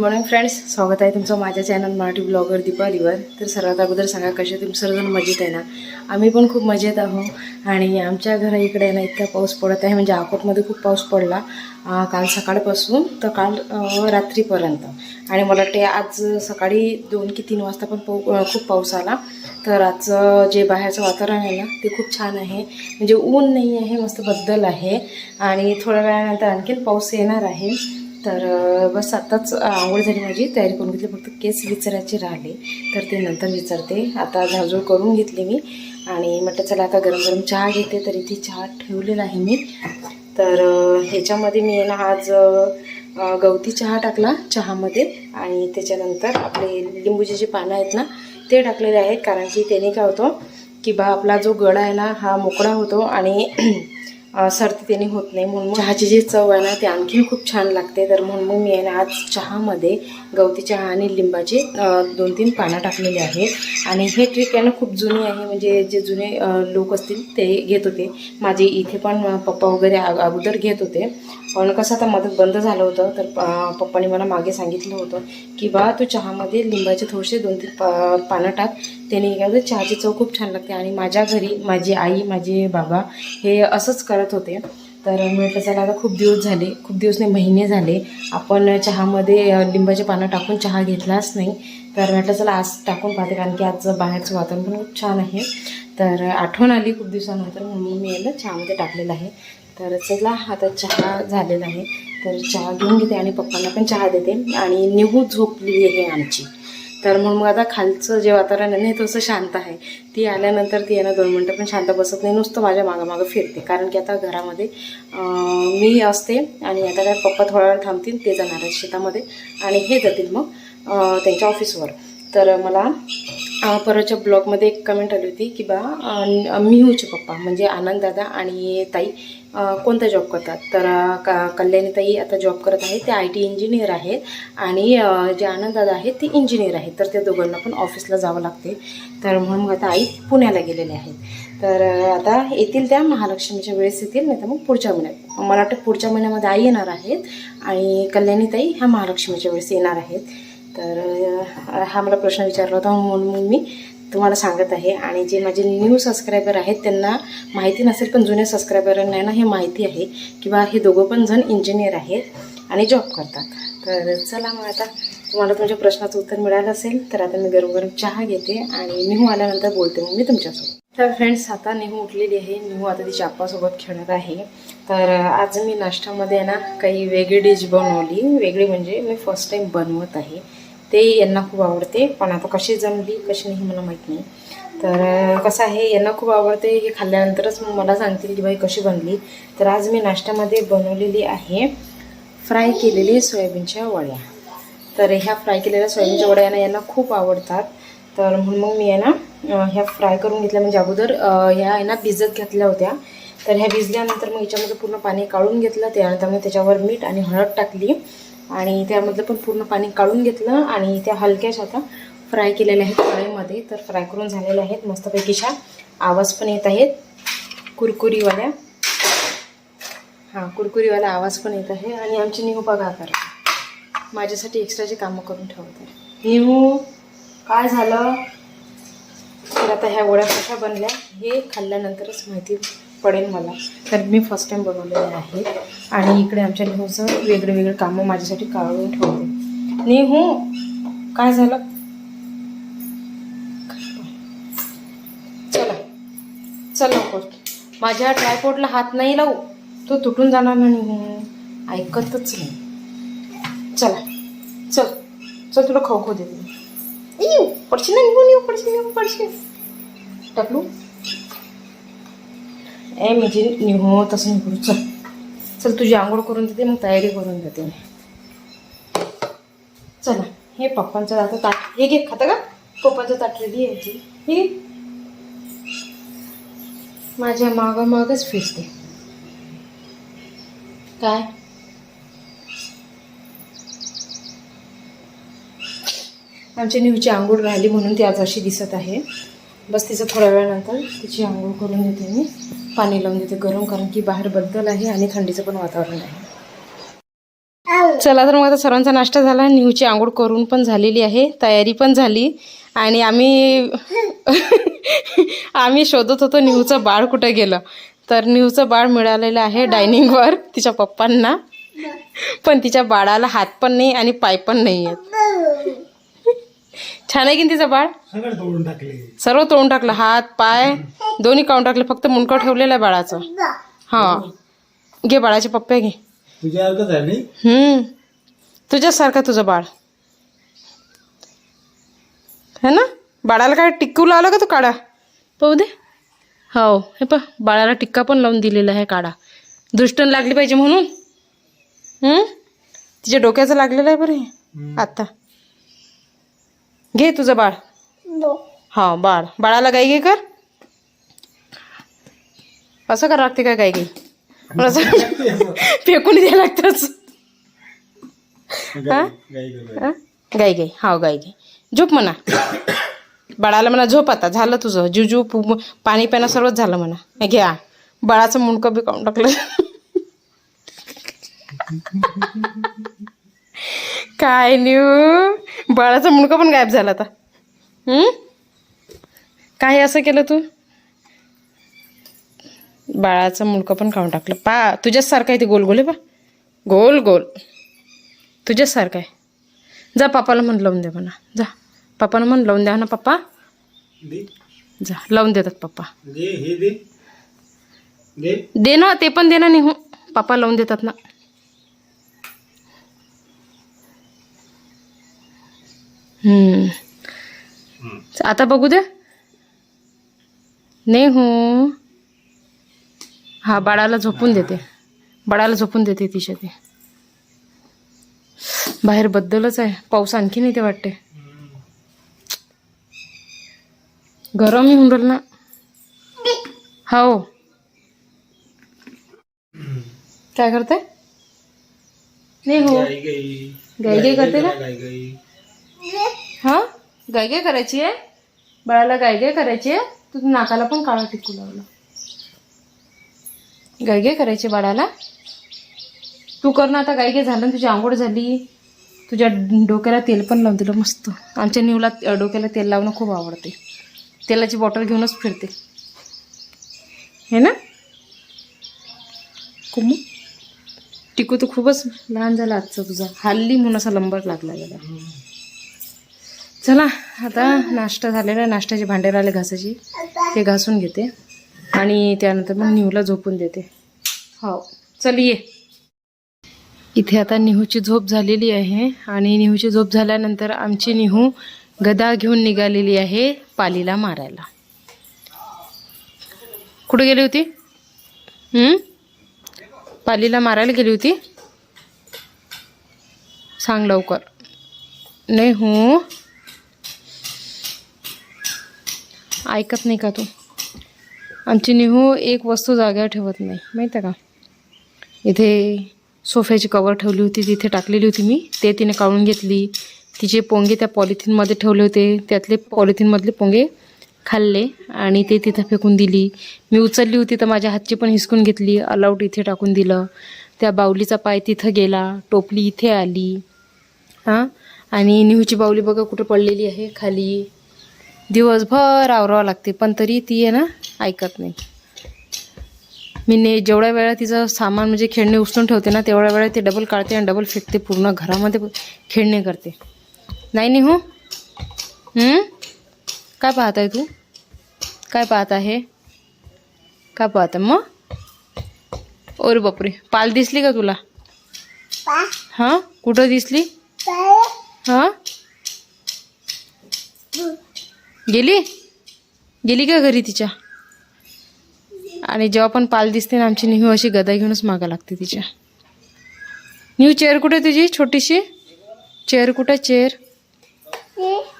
Morning friends स्वागत आहे तुमचं माझ्या चॅनल मराठी ब्लॉगर दीपालीवर. तर सर्वात अगोदर सांगा कसे तुम्ही सर्वजण मजेत आहे ना? आम्ही पण खूप मजेत आहोत. आणि आमच्या घरा इकडे ना इतका पाऊस पडत आहे. म्हणजे अकोटमध्ये खूप पाऊस पडला काल सकाळपासून. तर काल रात्रीपर्यंत. आणि मला वाटते आज सकाळी दोन की तीन वाजता पण पाऊ खूप पाऊस आला. तर आजचं जे बाहेरचं वातावरण आहे ना ते खूप छान आहे. म्हणजे ऊन नाही आहे मस्त बद्दल आहे. आणि थोड्या वेळानंतर आणखीन पाऊस येणार आहे. तर बस आत्ताच आंघोळ झाली माझी. तयारी करून घेतली. फक्त केस विचारायचे राहिले. तर ते नंतर विचारते. आता झाडझूड करून घेतली मी. आणि म्हटलं चला आता गरम गरम चहा घेते. तर इथे चहा ठेवलेला आहे मी. तर ह्याच्यामध्ये मी ना आज गवती चहा टाकला चहामध्ये. आणि त्याच्यानंतर आपले लिंबूचे जे पानं आहेत ना ते टाकलेले आहेत. कारण की त्याने काय होतं की बा आपला जो गळा आहे ना हा मोकळा होतो. आणि सर्दी त्याने होत नाही म्हणून चहाची जी चव आहे ना ती आणखीन खूप छान लागते. तर म्हणून मग मी आहे ना आज चहामध्ये गवती चहा आणि लिंबाचे दोन तीन पानं टाकलेले आहेत आणि हे ट्रिक आहे ना खूप जुनी आहे. म्हणजे जे जुने लोक असतील ते घेत होते. माझे इथे पण पप्पा वगैरे अगोदर घेत होते. पण कसं आता मदत बंद झालं होतं. तर प- पप्पाने मला मागे सांगितलं होतं की बा तू चहामध्ये लिंबाचे थोडेसे दोन तीन पानं टाक. त्याने काय चहाची चव खूप छान लागते. आणि माझ्या घरी माझी आई माझे बाबा हे असंच करत होते. तर मी म्हटलं चला आता खूप दिवस झाले खूप दिवस नाही महिने झाले. आपण चहामध्ये लिंबाचे पानं टाकून चहा घेतलाच नाही. तर म्हटलं चला आज टाकून पाहते कारण की आजचं बाहेरचं वातावरण पण खूप छान आहे. तर आठवण आली खूप दिवसानंतर म्हणून मी याला चहामध्ये टाकलेलं आहे. तर चला आता चहा झालेला आहे. तर चहा घेऊन घेते आणि पप्पांना पण चहा देते. आणि निहू झोपलेली आहे आमची. तर मग मग आता खालचं जे वातावरण आहे थोडंसं शांत आहे. ती आल्यानंतर ती यांना दोन मिनटं पण शांत बसत नाही. नुसतं माझ्या मागं मागं फिरते. कारण की आता घरामध्ये मी असते आणि आता काय पप्पा थोडा वेळ थांबतील ते जाणार आहेत शेतामध्ये आणि हे जातील मग त्यांच्या ऑफिसवर. तर मला परतच्या परवाच्या ब्लॉगमध्ये एक कमेंट आली होती की बा मिहूचे पप्पा. म्हणजे आनंद दादा आणि ताई कोणता जॉब करतात? तर का कल्याणीताई आता जॉब करत आहेत. ते आय टी इंजिनियर आहेत. आणि जे आनंददादा आहेत ते इंजिनियर आहेत. तर त्या दोघांना पण ऑफिसला जावं लागते. तर म्हणून मग आता आई पुण्याला गेलेले आहेत तर आता येतील त्या महालक्ष्मीच्या वेळेस येतील नाही तर मग पुढच्या महिन्यात. मला वाटतं पुढच्या महिन्यामध्ये आई येणार आहेत. आणि कल्याणीताई ह्या महालक्ष्मीच्या वेळेस येणार आहेत. तर हा मला प्रश्न विचारला होता. म्हणून मग मी तुम्हाला सांगत आहे. आणि जे माझे न्यू सबस्क्रायबर आहेत त्यांना माहिती नसेल पण जुन्या सबस्क्रायबरांना ना हे माहिती आहे किंवा हे दोघं पण जण इंजिनियर आहेत आणि जॉब करतात. तर चला मग आता तुम्हाला तुमच्या प्रश्नाचं उत्तर मिळालं असेल तर आता मी गरम गरम चहा घेते आणि निहू आल्यानंतर बोलते मग मी तुमच्यासोबत. तर फ्रेंड्स आता निहू उठलेली आहे. निहू आता तिच्या आप्पासोबत खेळत आहे. तर आज मी नाश्त्यामध्ये आहे ना काही वेगळी डिश बनवली. वेगळी म्हणजे मी फर्स्ट टाईम बनवत आहे. ते यांना खूप आवडते. पण आता कशी जमली कशी नाही मला माहीत नाही. तर कसं आहे यांना खूप आवडते हे खाल्ल्यानंतरच मग मला सांगतील की बाई कशी बनली. तर आज मी नाश्त्यामध्ये बनवलेली आहे फ्राय केलेली सोयाबीनच्या वड्या. तर ह्या फ्राय केलेल्या सोयाबीनच्या वड्या यांना यांना खूप आवडतात. तर म्हणून मग मी यांना ना ह्या फ्राय करून घेतल्या म्हणजे अगोदर ह्या आहे ना भिजत घातल्या होत्या. तर ह्या भिजल्यानंतर मग याच्यामध्ये पूर्ण पाणी काढून घेतलं. त्यानंतर मग त्याच्यावर मीठ आणि हळद टाकली. आणि त्यामधलं पण पूर्ण पाणी काढून घेतलं आणि त्या हलक्याशा आता फ्राय केलेल्या आहेत कढईमध्ये. तर फ्राय करून झालेल्या आहेत. मस्तपैकीशा आवाज पण येत आहेत. कुरकुरीवाल्या. हां कुरकुरीवाला आवाज पण येत आहे. आणि आमची निहू बघा करा माझ्यासाठी एक्स्ट्राचे कामं करून ठेवत आहे. निहू काय झालं? तर आता ह्या वड्या कशा बनल्या हे खाल्ल्यानंतरच माहिती पडेल मला. तर मी फर्स्ट टाईम बनवलेले आहे. आणि इकडे आमच्या नेहूचं वेगळे वेगळे कामं माझ्यासाठी काढून ठेवते. नेहू काय झालं? चला. चल लवकर. माझ्या ट्रायपोर्टला हात नाही लावू. तो तुटून जाणार ना ऐकतच नाही. चला. चल. चल तुला खाऊ खाऊ देते. येऊ पडशील ना? निघून येऊ पडशील येऊ पडशील. टाकलू. ए म्हणजे निघू हो, तसं करू. चल. चल तुझी आंघोळ करून देते मग तयारी करून देते चला हे पप्पांचं आता ताट हे घे खाता का? पप्पांचं ताट रेडी आहे हे माझ्या मागामागच फिरते. काय? आमच्या निवची आंघोळ राहिली म्हणून ती आज अशी दिसत आहे. बस तिचं थोड्या वेळानंतर तिची आंघोळ करून देते मी. पाणी लावून देते गरम कारण की बाहेर बद्दल आहे आणि थंडीचं पण वातावरण आहे. चला तर मग आता सर्वांचा नाश्ता झाला. न्यूची आंघोळ करून पण झालेली आहे तयारी पण झाली. आणि आम्ही आम्ही शोधत होतो निहूचं बाळ कुठं गेलं. तर निहूचं बाळ मिळालेलं आहे डायनिंगवर तिच्या पप्पांना. पण तिच्या बाळाला हात पण नाही आणि पाय पण नाही आहेत. छान आहे की तिचं बाळ? सगळं तोडून टाकले. सर्व तोडून टाकलं. हात पाय दोन्ही काढून टाकले. फक्त मुंडकं ठेवलेलं आहे बाळाचं. हा. घे बाळाचे पप्पे घे. तुझ्या अर्धच आहे नाही? हम्म. तुझ्यासारखं तुझं बाळ. है ना? बाळाला काय टिक्कू लावला का तू काढा? पाहू दे. हो. हे प बाळाला टिक्का पण लावून दिलेला आहे काढा. दृष्टन लागली पाहिजे म्हणून. हम्म? तिच्या डोक्याचं लागलेलं आहे बरं आता. घे तुझं बाळ. हा बाळ. बाळाला गाई घे कर. असं करा लागते काय गाई गाई असं फेकून द्यायला लागतंच. हा? हा? गाई गाई हाव गाई गाई झोप म्हणा. बाळाला म्हणा झोप आता. झालं तुझं. जुजू पु- पाणी पिणं सर्वच झालं म्हणा. हे घ्या. बाळाचं मुंडकं बी काढून टाकलं. काय न्यू बाळाचं मुंडकं पण गायब झालं आता. काय असं केलं तू? बाळाचं मुंडकं पण काढून टाकलं. पा तुझ्याच सारखं आहे ते गोल गोल आहे पा गोल गोल. तुझ्याच सारखं आहे. जा पापाला म्हण लावून दे म्हणा. जा पप्पानं म्हण लावून द्या ना पप्पा जा लावून देतात पप्पा दे हे दे. दे. दे ना ते पण दे ना निहू. पप्पा लावून देतात ना. हम्म. आता बघू दे. नाही हो. हा बाळाला झोपून देते. बाळाला झोपून देते तिच्या ते. बाहेर बद्दलच आहे. पाऊस आणखी नाही ते वाटते. गरम होऊन राहिलं ना. हो. काय करते? नाही हो. गाई गाई करते गाई गाई गायगे करायची आहे? बाळाला गायगे करायची आहे? तू नाकाला पण काळा टिकू लावला. गायगे गाय करायची बाळाला? तू कर ना आता गायगे झालं ना तुझी आंघोळ झाली. तुझ्या डोक्याला तेल पण लावून दिलं मस्त. आमच्या निवला डोक्याला तेल लावणं खूप आवडते. तेलाची बॉटल घेऊनच फिरते. हे ना? कुमू टिकू तर खूपच लहान झाला आजचा तुझा. हल्ली म्हणून असा लंबर लागला गेला चला आता नाश्ता झालेला आहे. नाश्त्याचे भांडे राहिले घासायची. ते घासून घेते. आणि त्यानंतर मग निहूला झोपून देते. हो चल ये. इथे आता निहूची झोप झालेली आहे. आणि निहूची झोप झाल्यानंतर आमची निहू गदा घेऊन निघालेली आहे पालीला मारायला. कुठे गेली होती? पालीला मारायला गेली होती? सांग लवकर. नाही हो ऐकत नाही का तू? आमची निहू एक वस्तू जाग्यावर ठेवत नाही. माहीत आहे का? इथे सोफ्याची कवर ठेवली होती तिथे टाकलेली होती मी. ते तिने काढून घेतली. तिचे पोंगे त्या पॉलिथिनमध्ये ठेवले होते. त्यातले पॉलिथिनमधले पोंगे खाल्ले आणि ते तिथं फेकून दिली. मी उचलली होती तर माझ्या हातची पण हिसकून घेतली. अलाउट इथे टाकून दिलं. त्या बाऊलीचा पाय तिथं गेला. टोपली इथे आली. हां? आणि निहूची बाऊली बघा कुठं पडलेली आहे. खाली. दिवसभर आवरावं लागते पण तरी ती आहे ना ऐकत नाही. मी ने जेवढ्या वेळा तिचं सामान म्हणजे खेळणे उचलून ठेवते ना तेवढ्या वेळा ते डबल काढते आणि डबल फेकते पूर्ण. घरामध्ये खेळणे करते. नाही नाही? हो हं? काय पाहत आहे तू? काय पाहत आहे? काय पाहत आहे मग? ओरे बापरे पाल दिसली का तुला? हां? कुठं दिसली? हां? गेली? गेली का घरी तिच्या? आणि जेव्हा पण पाल दिसते ना आमची नेहमी अशी गदा घेऊनच मागा लागते तिच्या. न्यू चेअर कुठे आहे तुझी छोटीशी? चेअर कुठं आहे चेअर?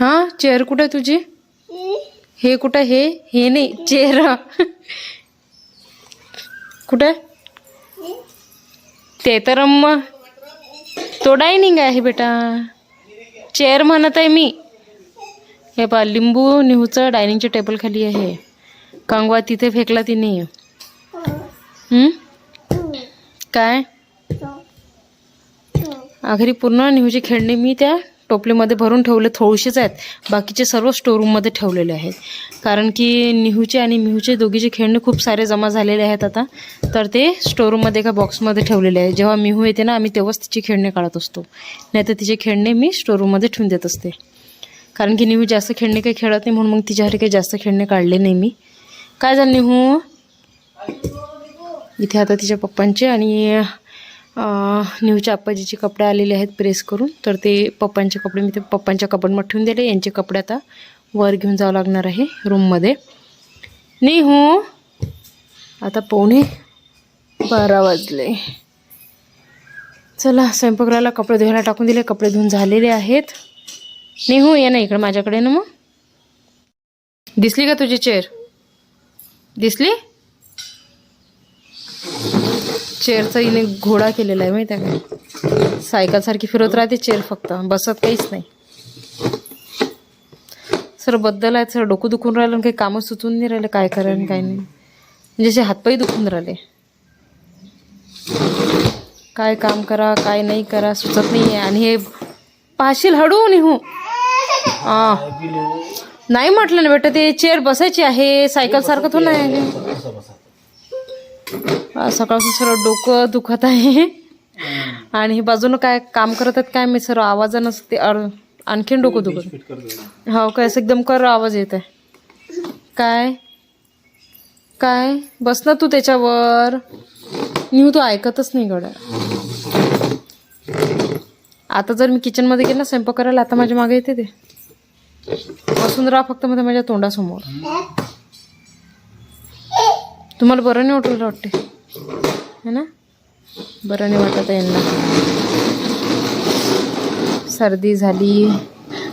हां चेअर कुठं तुझी? हे कुठं हे हे नाही चेअर. कुठं ते तर मग तो डायनिंग आहे बेटा. चेअर म्हणत आहे मी. हे पा लिंबू निहूचं डायनिंगच्या टेबल खाली आहे. कांगवा तिथे फेकला तिने. काय? आखरी पूर्ण निहूची खेळणी मी त्या टोपलीमध्ये भरून ठेवले थोडीशीच आहेत. बाकीचे सर्व स्टोरूममध्ये ठेवलेले आहेत. कारण की निहूचे आणि मिहूचे दोघीचे खेळणे खूप सारे जमा झालेले आहेत आता. तर ते स्टोरूममध्ये एका बॉक्समध्ये ठेवलेले आहे. जेव्हा मिहू येते ना आम्ही तेव्हाच तिची खेळणे काढत असतो. नाही तर तिचे खेळणे मी स्टोरूममध्ये ठेवून देत असते. कारण की निहू जास्त खेळणे काही खेळत नाही म्हणून मग तिच्यासाठी काही जास्त खेळणे काढले नाही मी. काय झालं निहू? इथे आता तिच्या पप्पांचे आणि अं, निहूच्या आप्पाजीचे कपडे आलेले आहेत प्रेस करून. तर ते पप्पांचे कपडे मी ते पप्पांच्या कपडमध्ये ठेवून दिले. यांचे कपडे आता वर घेऊन जावं लागणार आहे रूममध्ये. निहू? आता पावणे बारा वाजले. चला स्वयंपाकघराला कपडे धुवायला टाकून दिले. कपडे धुवून झालेले आहेत. निहू ये ना इकडे माझ्याकडे ना मग. दिसली का तुझी चेअर? दिसली? चेअरचा हिने घोडा केलेला आहे माहिती आहे का? सायकल सारखी फिरत राहते चेअर फक्त बसत काहीच नाही. सरबद्दल आहेत सर डोकं दुखून राहिलं आणि काही कामं सुचून नाही राहिले काय करा काय नाही. म्हणजे असे हातपायी दुखून राहिले. काय काम करा काय नाही करा सुचत नाही आहे आणि हे पाशील हळू निहू आ नाही म्हटलं ना बेटा ते चेअर बसायची आहे सायकल सारखं थोडं नाही सकाळपासून सर्व डोकं दुखत आहे. आणि हे बाजूनं काय काम करत आहेत काय मी सर्व आवाजानं ते अर- आणखीन डोकं दुखत हो काय असं एकदम कर आवाज येत आहे काय? काय? बस ना तू त्याच्यावर. न्यू तू ऐकतच नाही गड्या. आता जर मी किचनमध्ये गेलं ना स्वयंपाक करायला आता माझ्या मागे येते ते. बसून राहा फक्त मध्ये माझ्या तोंडासमोर. तुम्हाला बरं नाही वाटलं वाटते है ना? बरं नाही वाटत यांना. सर्दी झाली.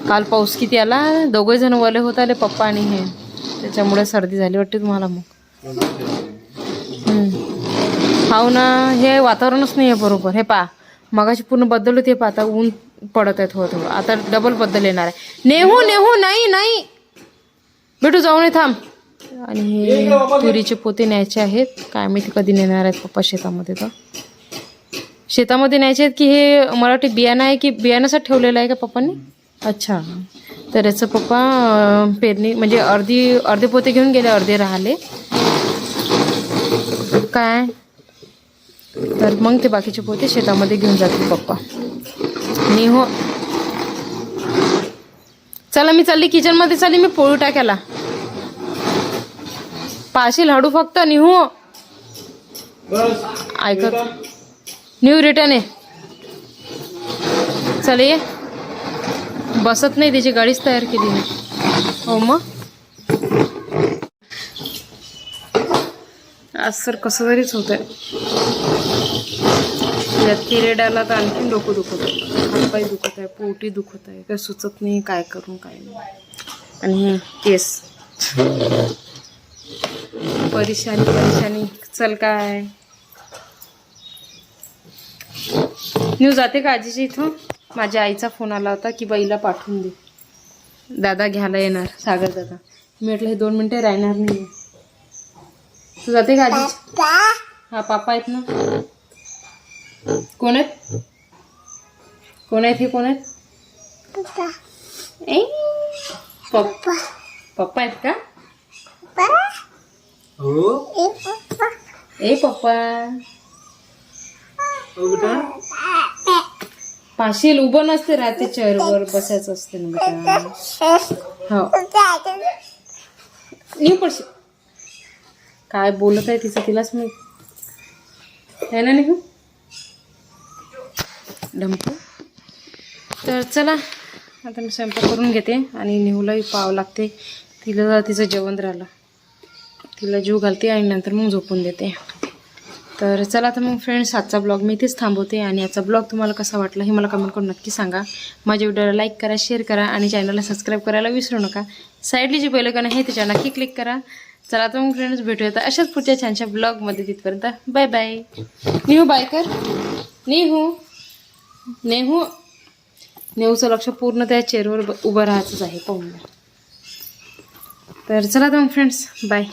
काल पाऊस किती आला? दोघे जण वले होत आले पप्पा आणि हे. त्याच्यामुळे सर्दी झाली वाटते तुम्हाला मग. हो हाव ना हे वातावरणच नाही आहे बरोबर. हे पा मगाशी पूर्ण बदल होते पा आता ऊन पडत आहे थोडं थोडं. आता डबल बदल येणार आहे. नेहू नेहू नाही नाही. भेटू जाऊन थांब. आणि हे तुरीचे पोते न्यायचे आहेत. काय माहिती कधी नेणार आहेत पप्पा शेतामध्ये तर. शेतामध्ये न्यायचे आहेत की हे मला वाटते बियाणं आहे की बियाण्यासाठी ठेवलेलं आहे का पप्पांनी? अच्छा. तर याचं पप्पा पेरणी म्हणजे अर्धी अर्धे पोते घेऊन गेले अर्धे राहिले. काय? तर मग ते बाकीचे पोते शेतामध्ये घेऊन जातील पप्पा. आणि हो. चला मी चालली. किचनमध्ये चालली. मी पोळी टाकायला. पाशील हडू फक्त निहू. ऐकत न्यू रिटर्न आहे चल ये. बसत नाही त्याची गाडीच तयार केली नाही. हो मग? आज सर कसं तरीच होत आहे यात पिरियड आला तर आणखीन डोकं दुखत आहे हातपाय दुखत आहे पोटी दुखत आहे. काय सुचत नाही काय करून काय नाही. आणि हे केस. परेशानी परेशानी. चल काय? न्यू जाते का आजीच्या इथं? माझ्या आईचा फोन आला होता की बाईला पाठवून दे. दादा घ्यायला येणार सागर दादा. मी म्हटलं हे दोन मिनटं राहणार नाही तू जाते का आजी हा पापा आहेत ना? कोण आहेत? कोण आहेत हे कोण आहेत? ए? पप्पा पप्पा. आहेत का? हो ए पप्पा. बेटा. पाशील उभं नसते राहते चेअरवर बसायचं असते ना बेटा. हो. पडशील काय बोलत आहे तिचं तिलाच मी आहे ना नाही डंपू. तर चला आता मी स्वयंपाक करून घेते आणि निहूलाही पाव लागते. तिला तिचं जेवण राहिलं. तिला जीव घालते आणि नंतर मग झोपून देते. तर चला तर मग फ्रेंड्स आजचा ब्लॉग मी इथेच थांबवते आणि याचा ब्लॉग तुम्हाला कसा वाटला हे मला कमेंट करून नक्की सांगा. माझ्या व्हिडिओला लाईक करा शेअर करा आणि चॅनलला सबस्क्राईब करायला विसरू नका. साईडली जे पहिलं आहे त्याच्या नक्की क्लिक करा. चला तर मग फ्रेंड्स भेटूया आता अशाच पुढच्या छानशा ब्लॉगमध्ये तिथपर्यंत. बाय बाय निहू बाय कर निहू. नेहू नेहूचं लक्ष पूर्ण त्या चेअरवर उभं राहायचंच आहे. पाहून तर चला तर मग फ्रेंड्स बाय